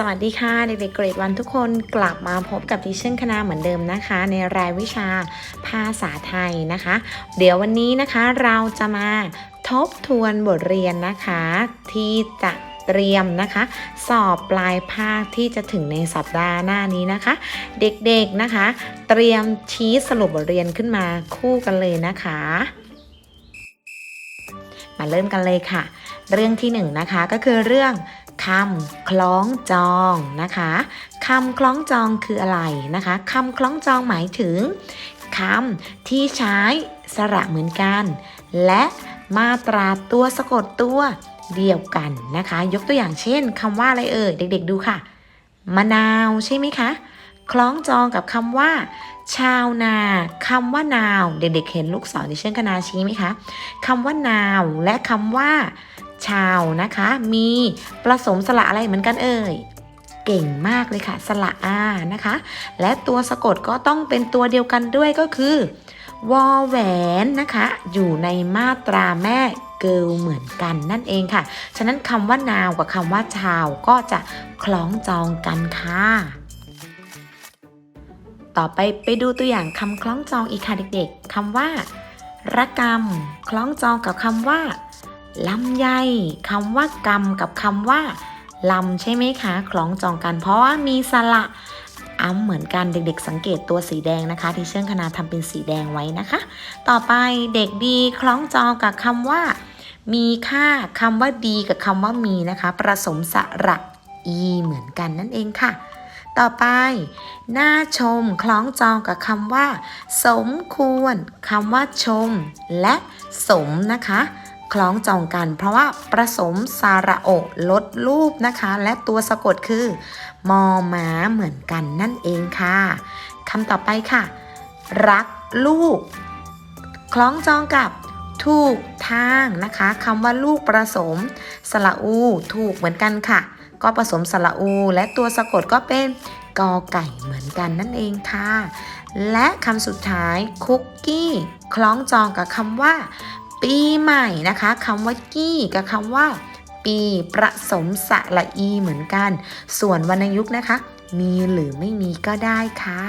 สวัสดีค่ะเด็กๆเกรดวันทุกคนกลับมาพบกับดิเช่นคณะเหมือนเดิมนะคะ ในรายวิชาภาษาไทยนะคะ เดี๋ยววันนี้นะคะเราจะมาทบทวนบทเรียนนะคะ ที่จะเตรียมนะคะ สอบปลายภาคที่จะถึงในสัปดาห์หน้านี้นะคะ เด็กๆนะคะ เตรียมชี้สรุปบทเรียนขึ้นมาคู่กันเลยนะคะ มาเริ่มกันเลยค่ะ เรื่องที่หนึ่งนะคะก็คือเรื่อง คำคล้องจองนะคะคำคล้องจองคืออะไรนะคะคำคล้องจองหมายถึงคำที่ใช้สระเหมือนกัน และมาตราตัวสะกดตัวเดียวกันนะคะ ยกตัวอย่างเช่นคำว่าอะไรเอ่ยเด็ก ๆ ดูค่ะมะนาวใช่ไหมคะ คล้องจองกับคำว่า ชาวนาคำว่านาว เด็กๆเห็นลูกศรที่เช่นคณาชี้ไหมคะคำว่านาวและคำว่า ชาวนะคะ มีผสมสระอะไรเหมือนกันเอ่ยเก่งมากเลยค่ะ สระอานะคะ และตัวสะกดก็ต้องเป็นตัวเดียวกันด้วยก็คือวอแหวนนะคะ อยู่ในมาตราแม่เกิลเหมือนกันนั่นเองค่ะ ฉะนั้นคำว่านาวกับคำว่าชาวก็จะคล้องจองกันค่ะ ต่อไปไปดูตัวอย่างคำคล้องจองอีกค่ะเด็กๆคำว่า ระกำคล้องจองกับคำว่า ลำไยคำว่ากำกับคำว่าลำใช่ไหมคะคล้องจองกัน เพราะว่ามีสระอ้ำเหมือนกันเด็กๆ สังเกตตัวสีแดงนะคะ ที่เชื่องคณาทำเป็นสีแดงไว้นะคะ ต่อไปเด็กดีคล้องจองกับคำว่า มีค่าคำว่าดีกับคำว่ามีนะคะผสมสระอีเหมือนกันนั่นเองค่ะ ต่อไปหน้าชมคล้องจองกับคำว่า สมควรคำว่าชม และสมนะคะ ล้องจองกัน เพราะว่าประสมสาระโอลดรูปนะคะ และตัวสะกดคือ มอม้าเหมือนกันนั่นเองค่ะคำต่อไปค่ะ รักลูก คล้องจองกับถูกทางนะคะคำว่าลูกประสมสระอู ถูกเหมือนกันค่ะ ก็ผสมสระอู และตัวสะกดก็เป็นกอไก่เหมือนกันนั่นเองค่ะ และคำสุดท้ายคุกกี้ คล้องจองกับคำว่า ปีใหม่นะคะคำว่ากี้กับคำว่า ปีประสมสระอีเหมือนกัน ส่วนวรรณยุกต์นะคะ มีหรือไม่มีก็ได้ค่ะ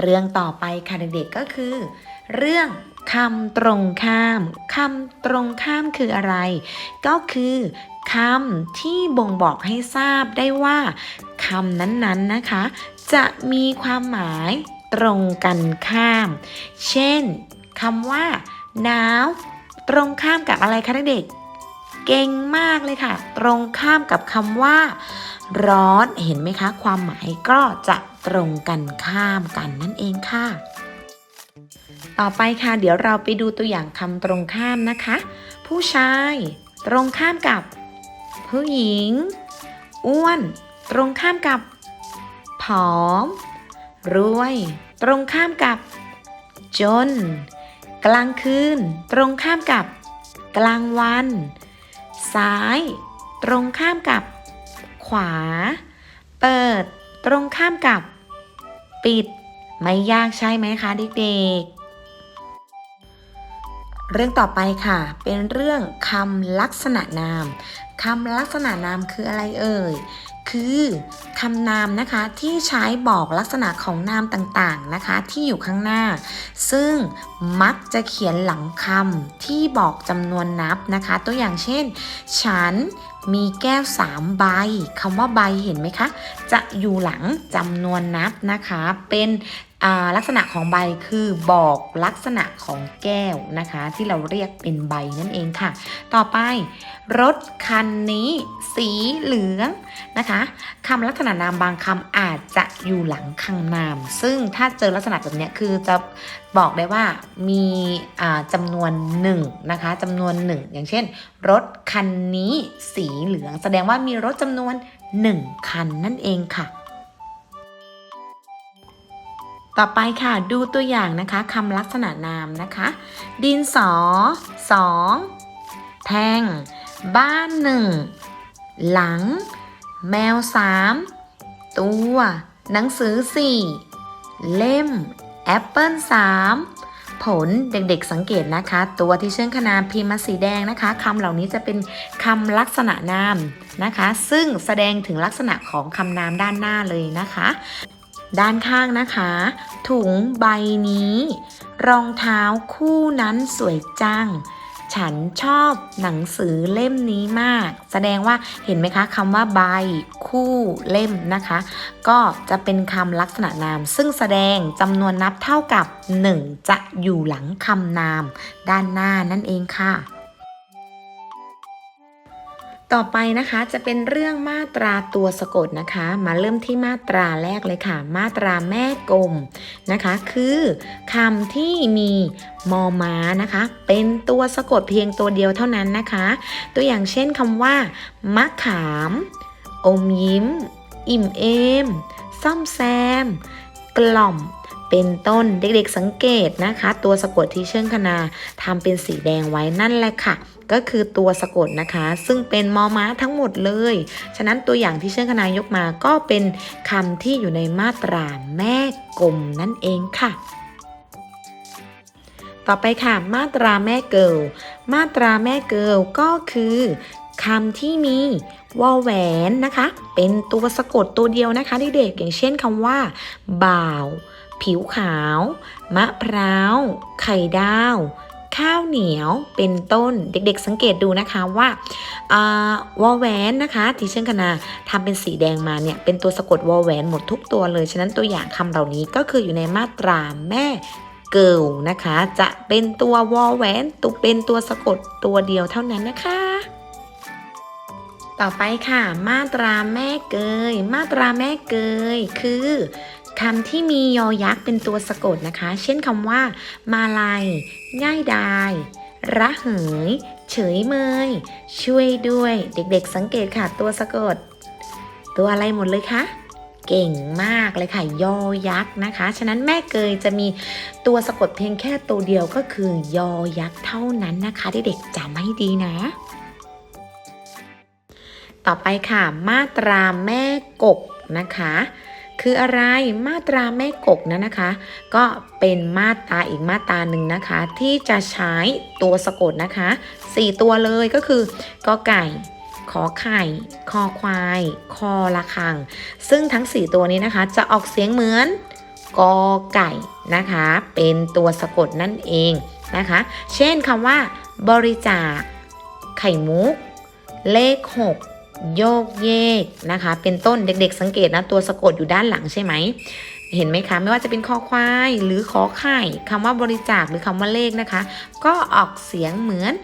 เรื่องต่อไปค่ะเด็กๆก็คือ เรื่องคำตรงข้าม คำตรงข้ามคืออะไร ก็คือคำที่บ่งบอกให้ทราบได้ว่าคำนั้นๆนะคะ จะมีความหมายตรงกันข้าม เช่น คำว่าหนาวตรงข้ามกับอะไรคะเด็กเก่งมากเลยค่ะ ตรงข้ามกับคำว่า ร้อนเห็นไหมคะ ความหมายก็จะตรงกันข้ามกันนั่นเองค่ะ ต่อไปค่ะ เดี๋ยวเราไปดูตัวอย่างคำตรงข้ามนะคะ ผู้ชาย ตรงข้ามกับ ผู้หญิง อ้วน ตรงข้ามกับ ผอม รวย ตรงข้ามกับ จน กลางคืน ตรงข้ามกับ กลางวัน ซ้าย ตรงข้ามกับ ขวา เปิด ตรงข้ามกับ ปิด ไม่ยากใช่ไหมคะเด็กๆ เรื่องต่อไปค่ะ เป็นเรื่องคำลักษณะนาม คำลักษณะนามคืออะไรเอ่ย คือคำนามนะคะที่ใช้บอกลักษณะของนามต่างๆนะคะที่อยู่ข้างหน้า ซึ่งมักจะเขียนหลังคำที่บอกจำนวนนับนะคะ ตัวอย่างเช่น ฉันมีแก้วสามใบคำว่าใบเห็นไหมคะ จะอยู่หลังจำนวนนับนะคะ เป็น ลักษณะของใบคือบอกลักษณะของแก้วนะคะ ที่เราเรียกเป็นใบนั่นเองค่ะ ต่อไป รถคันนี้ สีเหลืองนะคะคำลักษณะนามบางคำอาจจะอยู่หลังคำนาม ซึ่งถ้าเจอลักษณะแบบนี้คือจะบอกได้ว่ามีจำนวนหนึ่งนะคะจำนวนหนึ่งอย่างเช่น รถคันนี้สีเหลือง แสดงว่ามีรถจำนวนหนึ่งคันนั่นเองค่ะ ต่อไปค่ะดูตัวอย่างนะคะคำลักษณะนามนะคะ ดินสอสองแทง บ้านหนึ่งหลัง แมวสามตัว หนังสือสี่เล่ม แอปเปิลสามผลเด็กๆสังเกตนะคะ ตัวที่เชื่องคณาพิมพ์มาสีแดงนะคะคำเหล่านี้จะเป็นคำลักษณะนามนะคะ ซึ่งแสดงถึงลักษณะของคำนามด้านหน้าเลยนะคะ ด้านข้างนะคะ ถุงใบนี้ รองเท้าคู่นั้นสวยจัง ฉันชอบหนังสือเล่มนี้มาก แสดงว่าเห็นไหมคะคำว่าใบคู่เล่มนะคะ ก็จะเป็นคำลักษณะนาม ซึ่งแสดงจำนวนนับเท่ากับ 1 จะอยู่หลังคำนาม ด้านหน้านั่นเองค่ะ ต่อไปนะคะจะเป็นเรื่องมาตราตัวสะกดนะคะ มาเริ่มที่มาตราแรกเลยค่ะ มาตราแม่กลมนะคะ คือคำที่มีมอม้านะคะ เป็นตัวสะกดเพียงตัวเดียวเท่านั้นนะคะ ตัวอย่างเช่นคำว่ามะขาม อมยิ้ม อิ่มเอม ซ่อมแซม กล่อมเป็นต้นเด็กๆสังเกตนะคะ ตัวสะกดที่เชิงคณาทำเป็นสีแดงไว้นั่นแหละค่ะ ก็คือตัวสะกดนะคะ ซึ่งเป็นมอม้าทั้งหมดเลย ฉะนั้นตัวอย่างที่เชิงคณายกมาก็เป็นคำที่อยู่ในมาตราแม่กลมนั่นเองค่ะ ต่อไปค่ะ มาตราแม่เกิลมาตราแม่เกิลก็คือคำที่มีวอแหวนนะคะ เป็นตัวสะกดตัวเดียวนะคะเด็กๆอย่างเช่นคำว่า บ่าว ผิวขาว มะพร้าว ไข่ดาว ข้าวเหนียวเป็นต้นเด็กๆ สังเกตดูนะคะว่าวอแวนนะคะที่เช่นคณาทำเป็นสีแดงมาเนี่ยเป็นตัวสะกดวอแวนหมดทุกตัวเลย ฉะนั้นตัวอย่างคำเหล่านี้ก็คืออยู่ในมาตราแม่เกิลนะคะ จะเป็นตัววอแวนตัวเป็นตัวสะกดตัวเดียวเท่านั้นนะคะ ต่อไปค่ะ มาตราแม่เกย มาตราแม่เกยคือ คำที่มียอยักษ์เป็นตัวสะกดนะคะ เช่นคำว่า มาลัยง่ายดาย ระเหย เฉยเมย ช่วยด้วย เด็กๆ สังเกตค่ะ ตัวสะกด ตัวอะไรหมดเลยคะ เก่งมากเลยค่ะ ยอยักษ์นะคะ ฉะนั้นแม่เกยจะมีตัวสะกดเพียงแค่ตัวเดียวก็คือยอยักษ์เท่านั้นนะคะเด็กๆจำให้ดีนะต่อไปค่ะ มาตราแม่กกนะคะ คืออะไรมาตราแม่กกนั้นนะคะ ก็เป็นมาตราอีกมาตราหนึ่งนะคะ ที่จะใช้ตัวสะกดนะคะ 4 ตัวเลยก็คือกอไก่ขอไข่ คอควาย คอละคัง ซึ่งทั้ง 4 ตัวนี้นะคะ จะออกเสียงเหมือนกอไก่นะคะ เป็นตัวสะกดนั่นเองนะคะ เช่นคำว่า บริจาค ไข่มุก เลข 6 โยกเยกนะคะ เป็นต้นเด็กๆ สังเกตนะตัวสะกดอยู่ด้านหลังใช่ไหม เห็นไหมคะ ไม่ว่าจะเป็นคอควายหรือขอไข่คำว่าบริจาคหรือคำว่าเลขนะคะ ก็ออกเสียงเหมือน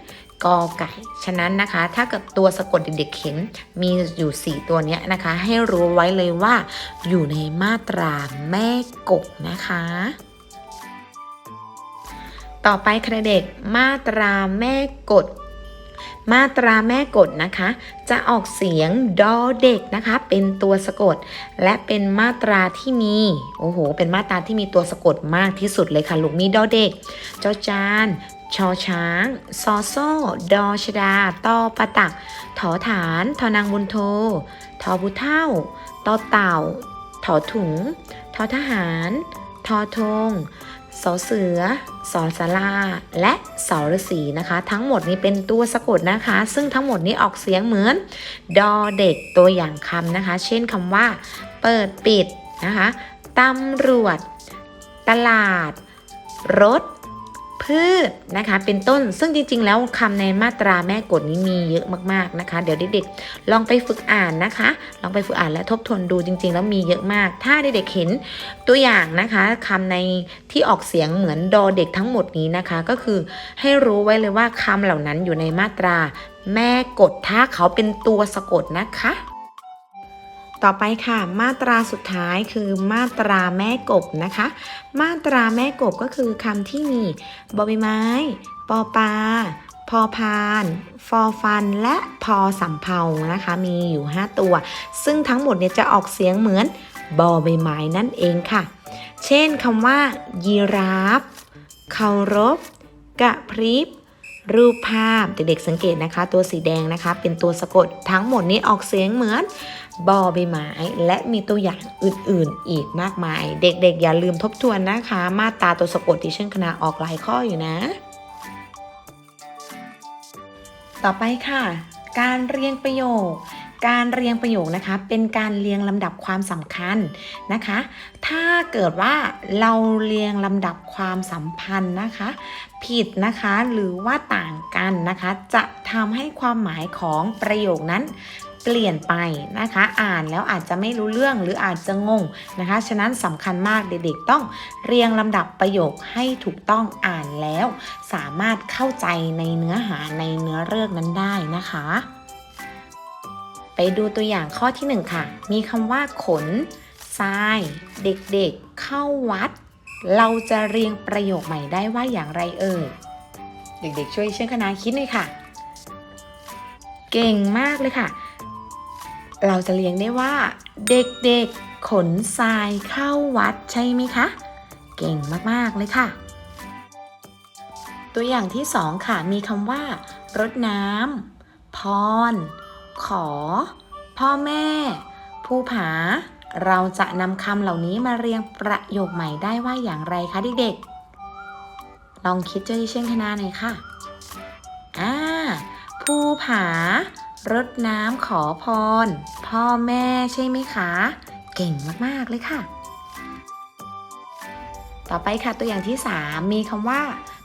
กอไก่ ฉะนั้นนะคะ ถ้าเกิดตัวสะกดเด็กๆเห็นมีอยู่ 4 ตัวเนี้ยนะคะ ให้รู้ไว้เลยว่า อยู่ในมาตราแม่กกนะคะ ต่อไปคะเด็กมาตราแม่กด มาตราแม่กดนะคะ จะออกเสียงดอเด็กนะคะ เป็นตัวสะกด และเป็นมาตราที่มีโอ้โห เป็นมาตราที่มีตัวสะกดมากที่สุดเลยค่ะ ลูกมีดอเด็ก เจอจานชอช้าง ซอโซ่ ดอชดาตอปะตัก ถอฐาน ทอนางบุญโท ทอบุเท่าตอเต่า ถอถุง ทอทหาร ทอทง สอเสือสอสาราและสอฤาษีนะคะ ทั้งหมดนี้เป็นตัวสะกดนะคะ ซึ่งทั้งหมดนี้ออกเสียงเหมือน ดอเด็กตัวอย่างคำนะคะ เช่นคำว่า เปิดปิดนะคะตำรวจ ตลาด รถ พืชนะคะ เป็นต้นซึ่งจริง ๆ แล้วคำในมาตราแม่กฎนี้มีเยอะมากๆนะคะ เดี๋ยวเด็กๆลองไปฝึกอ่านนะคะ ลองไปฝึกอ่านและทบทวนดูจริง ๆ แล้วมีเยอะมาก ถ้าเด็กๆเห็นตัวอย่างนะคะคำในที่ออกเสียงเหมือนดอเด็กทั้งหมดนี้นะคะ ก็คือให้รู้ไว้เลยว่าคำเหล่านั้นอยู่ในมาตรา แม่กฎถ้าเขาเป็นตัวสะกดนะคะ ต่อไปค่ะมาตราสุดท้ายคือมาตราแม่กบนะคะ มาตราแม่กบก็คือคำที่มีบอใบไม้ ปอปลาพอพาน ฟอฟัน และพอสำเภานะคะ มีอยู่ 5 ตัว ซึ่งทั้งหมดเนี่ยจะออกเสียงเหมือนบอใบไม้นั่นเองค่ะ เช่นคำว่า ยีราฟเคารพ กระพริบ รูปภาพ เด็กๆสังเกตนะคะ ตัวสีแดงนะคะ เป็นตัวสะกดทั้งหมดนี้ออกเสียงเหมือน บอใบไม้และมีตัวอย่างอื่นๆ อีกมากมาย เด็กๆ อย่าลืมทบทวนนะคะ มาตราตัวสะกดที่เช่นคณะออกหลายข้ออยู่นะ ต่อไปค่ะ การเรียงประโยค การเรียงประโยคนะคะ เป็นการเรียงลำดับความสำคัญนะคะ ถ้าเกิดว่าเราเรียงลำดับความสัมพันธ์นะคะ ผิดนะคะหรือว่าต่างกันนะคะ จะทำให้ความหมายของประโยคนั้น เปลี่ยนไปนะคะ อ่านแล้วอาจจะไม่รู้เรื่องหรืออาจจะงงนะคะ ฉะนั้นสำคัญมากเด็กๆต้องเรียงลำดับประโยคให้ถูกต้องอ่านแล้ว สามารถเข้าใจในเนื้อหาในเนื้อเรื่องนั้นได้นะคะ ไปดูตัวอย่างข้อที่หนึ่งค่ะ มีคำว่าขนทราย เด็กๆเข้าวัด เราจะเรียงประโยคใหม่ได้ว่าอย่างไรเอ่ยเด็กๆ ช่วยเชื่อคณะคิดหน่อยค่ะ เก่งมากเลยค่ะ เราจะเรียงได้ว่า เด็กๆ ขนทรายเข้าวัดใช่ไหมคะ เก่งมากๆเลยค่ะ ตัวอย่างที่สองค่ะ มีคำว่า รดน้ำพร ขอ พ่อแม่ ผู้ผา เราจะนำคำเหล่านี้มาเรียงประโยคใหม่ได้ว่าอย่างไรคะเด็กๆ ลองคิดเจอที่เช่นคณะหน่อยค่ะ อ่า ภูผา รดน้ำขอพร พ่อแม่ใช่ไหมคะ เก่งมาก ๆ เลยค่ะ ต่อไปค่ะตัวอย่างที่ 3 มีคำว่า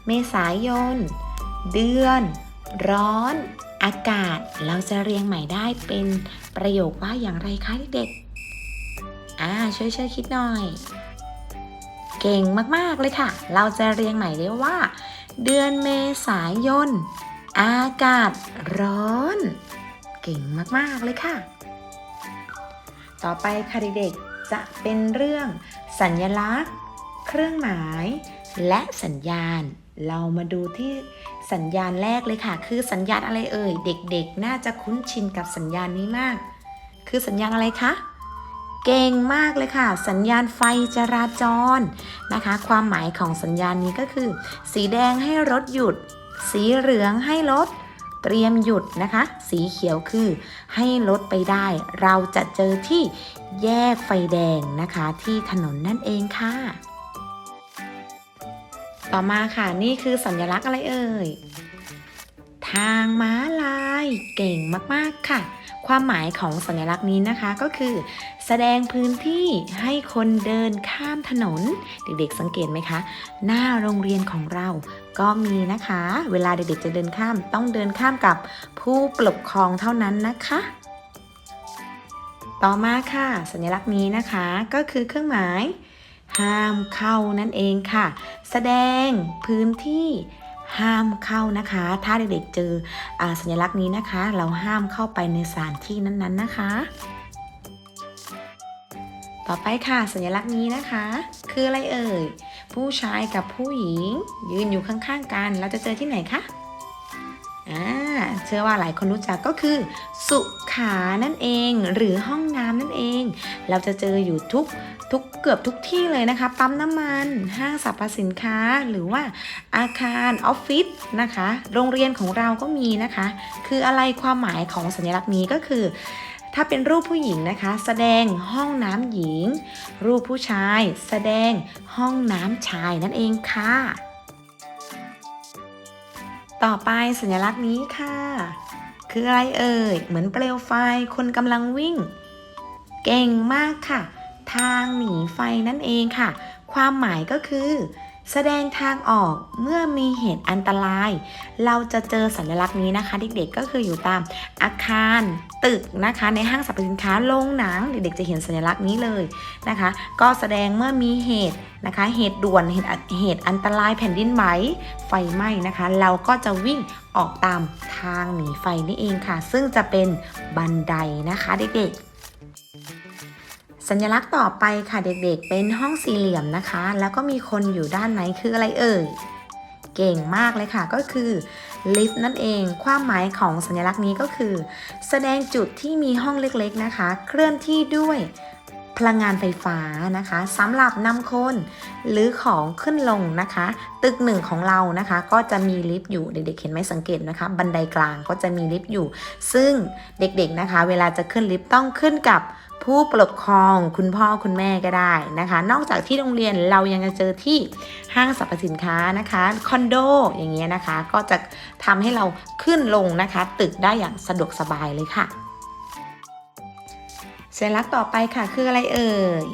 เมษายน เดือน ร้อน อากาศ เราจะเรียงใหม่ได้เป็นประโยคว่าอย่างไรคะเด็กๆอ่าช่วยช่วยคิดหน่อย เก่งมาก ๆ เลยค่ะ เราจะเรียงใหม่ได้ว่า เดือนเมษายน อากาศร้อน เก่งมาก ๆ เลยค่ะ ต่อไปค่ะเด็กๆจะเป็นเรื่อง สัญลักษณ์ เครื่องหมาย และสัญญาณ เรามาดูที่สัญญาณแรกเลยค่ะ คือสัญญาณอะไรเอ่ย เด็กๆ น่าจะคุ้นชินกับสัญญาณนี้มาก คือสัญญาณอะไรคะเก่งมากเลยค่ะ สัญญาณไฟจราจรนะคะ ความหมายของสัญญาณนี้ก็คือ สีแดงให้รถหยุด สีเหลืองให้รถ เตรียมหยุดนะคะ สีเขียวคือให้รถไปได้ เราจะเจอที่แยกไฟแดงนะคะ ที่ถนนนั่นเองค่ะ ต่อมาค่ะนี่คือสัญลักษณ์อะไรเอ่ยทางม้าลายเก่งมากๆค่ะ ความหมายของสัญลักษณ์นี้นะคะก็คือ แสดงพื้นที่ให้คนเดินข้ามถนน เด็กๆสังเกตไหมคะ หน้าโรงเรียนของเรา ก็มีนะคะ เวลาเด็กๆจะเดินข้าม ต้องเดินข้ามกับผู้ปกครองเท่านั้นนะคะ ต่อมาค่ะ สัญลักษณ์นี้นะคะก็คือเครื่องหมาย ห้ามเข้านั่นเองค่ะ แสดงพื้นที่ห้ามเข้านะคะ ถ้าเด็กๆเจออสัญลักษณ์นี้นะคะ เราห้ามเข้าไปในสถานที่นั้นๆนะคะ ต่อไปค่ะสัญลักษณ์นี้นะคะ คืออะไรเอ่ย ผู้ชายกับผู้หญิง ยืนอยู่ข้างๆกัน เราจะเจอที่ไหนคะอ่าเชื่อว่าหลายคนรู้จักก็คือ สุขานั่นเอง หรือห้องน้ำนั่นเอง เราจะเจออยู่ทุกทุกเกือบทุกที่เลยนะคะ ปั๊มน้ำมัน ห้างสรรพสินค้า หรือว่าอาคารออฟฟิศนะคะ โรงเรียนของเราก็มีนะคะ คืออะไรความหมายของสัญลักษณ์นี้ก็คือ ถ้าเป็นรูปผู้หญิงนะคะ แสดงห้องน้ำหญิง รูปผู้ชาย แสดงห้องน้ำชายนั่นเองค่ะ ต่อไปสัญลักษณ์นี้ค่ะ คืออะไรเอ่ย เหมือนเปลวไฟคนกำลังวิ่ง เก่งมากค่ะ ทางหนีไฟนั่นเองค่ะ ความหมายก็คือ แสดงทางออกเมื่อมีเหตุอันตราย เราจะเจอสัญลักษณ์นี้นะคะ เด็กๆก็คืออยู่ตามอาคารตึกนะคะ ในห้างสรรพสินค้าโรงหนังเด็กๆจะเห็นสัญลักษณ์นี้เลยนะคะ ก็แสดงเมื่อมีเหตุนะคะ เหตุด่วนเหตุเหตุอันตรายแผ่นดินไหวไฟไหม้นะคะ เราก็จะวิ่งออกตามทางหนีไฟนี่เองค่ะ ซึ่งจะเป็นบันไดนะคะเด็กๆ สัญลักษณ์ต่อไปค่ะเด็กๆ เป็นห้องสี่เหลี่ยมนะคะ แล้วก็มีคนอยู่ด้านในคืออะไรเอ่ย เก่งมากเลยค่ะก็คือลิฟต์นั่นเอง ความหมายของสัญลักษณ์นี้ก็คือ แสดงจุดที่มีห้องเล็กๆนะคะ เคลื่อนที่ด้วยพลังงานไฟฟ้านะคะสำหรับนำคนหรือของขึ้นลงนะคะ ตึกหนึ่งของเรานะคะ ก็จะมีลิฟต์อยู่เด็กๆ เห็นไหมสังเกตนะคะ บันไดกลางก็จะมีลิฟต์อยู่ ซึ่งเด็กๆนะคะ เวลาจะขึ้นลิฟต์ต้องขึ้นกับ ผู้ปกครองคุณพ่อคุณแม่ก็ได้นะคะ นอกจากที่โรงเรียนเรายังจะเจอที่ห้างสรรพสินค้านะคะคอนโดอย่างเงี้ยนะคะ ก็จะทำให้เราขึ้นลงนะคะ ตึกได้อย่างสะดวกสบายเลยค่ะสัญลักษณ์ต่อไปค่ะคืออะไรเอ่ย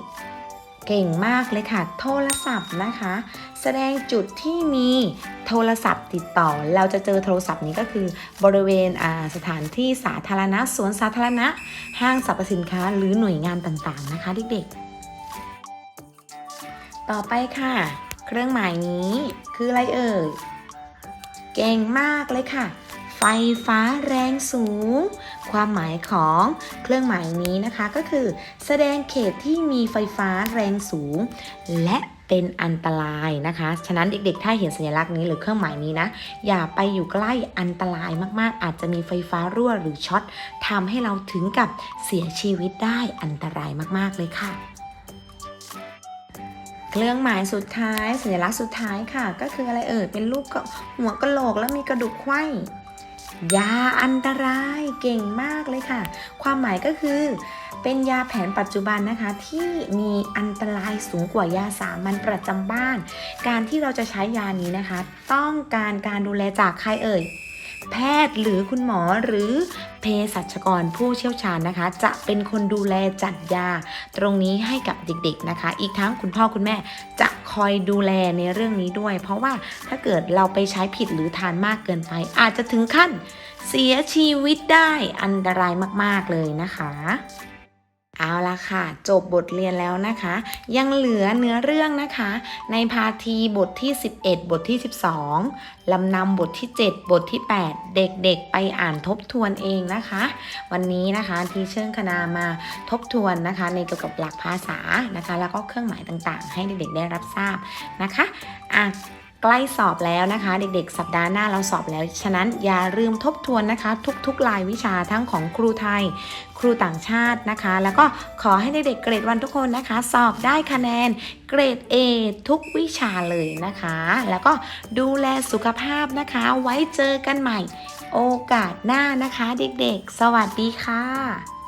เก่งมากเลยค่ะ โทรศัพท์นะคะ แสดงจุดที่มีโทรศัพท์ติดต่อ เราจะเจอโทรศัพท์นี้ก็คือบริเวณสถานที่สาธารณะสวนสาธารณะ ห้างสรรพสินค้า หรือหน่วยงานต่างๆนะคะเด็กๆ ต่อไปค่ะ เครื่องหมายนี้คืออะไรเอ่ย เก่งมากเลยค่ะ ไฟฟ้าแรงสูง ความหมายของเครื่องหมายนี้นะคะก็คือ แสดงเขตที่มีไฟฟ้าแรงสูง และเป็นอันตรายนะคะ ฉะนั้นเด็กๆ ถ้าเห็นสัญลักษณ์นี้หรือเครื่องหมายนี้นะ อย่าไปอยู่ใกล้อันตรายมากๆ อาจจะมีไฟฟ้ารั่วหรือช็อตทำให้เราถึงกับเสียชีวิตได้อันตรายมากๆ เลยค่ะเครื่องหมายสุดท้าย สัญลักษณ์สุดท้ายค่ะ ก็คืออะไรเอ่ยเป็นรูปกับหัวกะโหลกแล้วมีกระดูกไขว้ ยาอันตรายเก่งมากเลยค่ะ ความหมายก็คือ เป็นยาแผนปัจจุบันนะคะ ที่มีอันตรายสูงกว่ายาสามัญประจำบ้าน การที่เราจะใช้ยานี้นะคะ ต้องการการดูแลจากใครเอ่ย แพทย์หรือคุณหมอหรือเภสัชกรผู้เชี่ยวชาญนะคะ จะเป็นคนดูแลจัดยา ตรงนี้ให้กับเด็กๆนะคะ อีกทั้งคุณพ่อคุณแม่จะคอยดูแลในเรื่องนี้ด้วย เพราะว่าถ้าเกิดเราไปใช้ผิดหรือทานมากเกินไป อาจจะถึงขั้นเสียชีวิตได้อันตรายมากๆเลยนะคะ เอาละค่ะ จบบทเรียนแล้วนะคะ ยังเหลือเนื้อเรื่องนะคะ ในพาทีบทที่ 11 บทที่ 12 ลำนำบทที่ 7 บทที่ 8 เด็กๆ ไปอ่านทบทวนเองนะคะ วันนี้นะคะทีเชิงคณามาทบทวนนะคะ ในเกี่ยวกับหลักภาษานะคะ แล้วก็เครื่องหมายต่างๆ ให้เด็กๆได้รับทราบนะคะอะ ใกล้สอบแล้วนะคะ เด็กๆ สัปดาห์หน้าเราสอบแล้ว ฉะนั้นอย่าลืมทบทวนนะคะ ทุกๆรายวิชาทั้งของครูไทย ครูต่างชาตินะคะ แล้วก็ขอให้เด็กๆเกรดวันทุกคนนะคะ สอบได้คะแนนเกรด A ทุกวิชาเลยนะคะ แล้วก็ดูแลสุขภาพนะคะ ไว้เจอกันใหม่ โอกาสหน้านะคะ เด็กๆ สวัสดีค่ะ